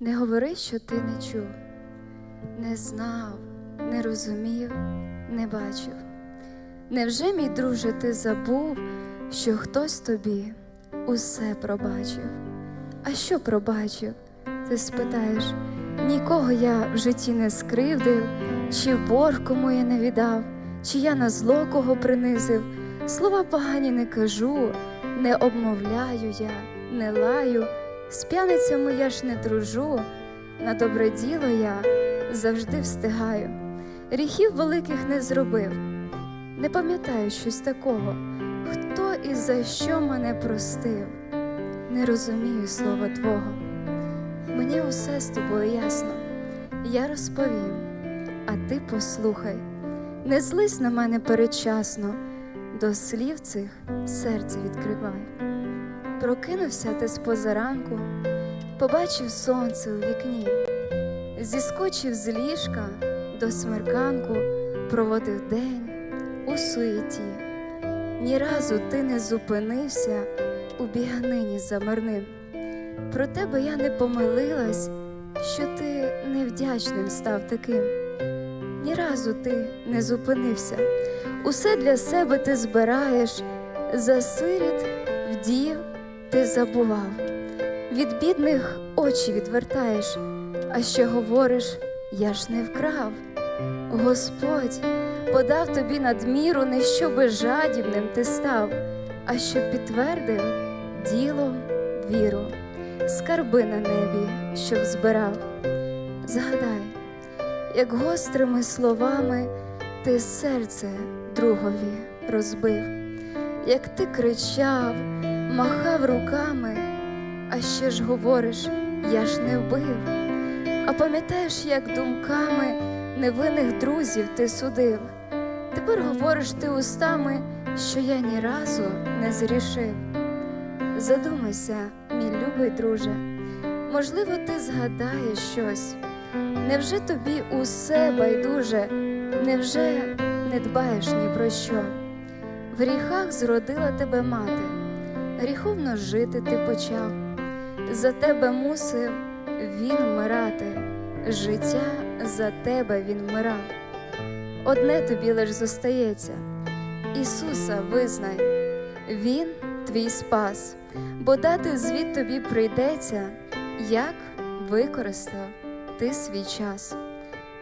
Не говори, що ти не чув, не знав, не розумів, не бачив. Невже, мій друже, ти забув, що хтось тобі усе пробачив? А що пробачив? Ти спитаєш, нікого я в житті не скривдив, чи борг кому я не віддав, чи я на зло кого принизив. Слова погані не кажу, не обмовляю я, не лаю, з п'яницями я ж не дружу, на добре діло я завжди встигаю. Гріхів великих не зробив, не пам'ятаю щось такого, хто і за що мене простив, не розумію слова Твого. Мені усе з тобою ясно, я розповім, а ти послухай, не злись на мене передчасно, до слів цих серце відкривай. Прокинувся ти з побачив сонце у вікні, зіскочив з ліжка до смерканку, проводив день у суєті. Ні разу ти не зупинився у біганині замирним. Про тебе я не помилилась, що ти невдячним став таким. Ні разу ти не зупинився, усе для себе ти збираєш, за сиріт вдів ти забував, від бідних очі відвертаєш, а ще говориш, я ж не вкрав. Господь подав тобі надміру, не щоби жадібним ти став, а щоб підтвердив ділом віру, скарби на небі, щоб збирав. Згадай, як гострими словами ти серце другові розбив, як ти кричав, махав руками, а ще ж говориш, я ж не вбив. А пам'ятаєш, як думками невинних друзів ти судив. Тепер говориш ти устами, що я ні разу не зрішив. Задумайся, мій любий друже, можливо, ти згадаєш щось. Невже тобі усе байдуже, невже не дбаєш ні про що? В гріхах зродила тебе мати, гріховно жити ти почав, за тебе мусив він вмирати, життя за тебе він вмирав. Одне тобі лиш зостається, Ісуса визнай, Він твій спас, бо дати звіт тобі прийдеться, як використав ти свій час.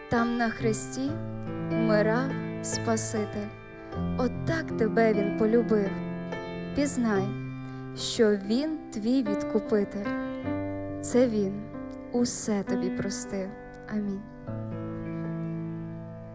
Там на хресті вмирав Спаситель, от так тебе Він полюбив. Пізнай, що Він твій відкупитель, це Він усе тобі простив. Амінь.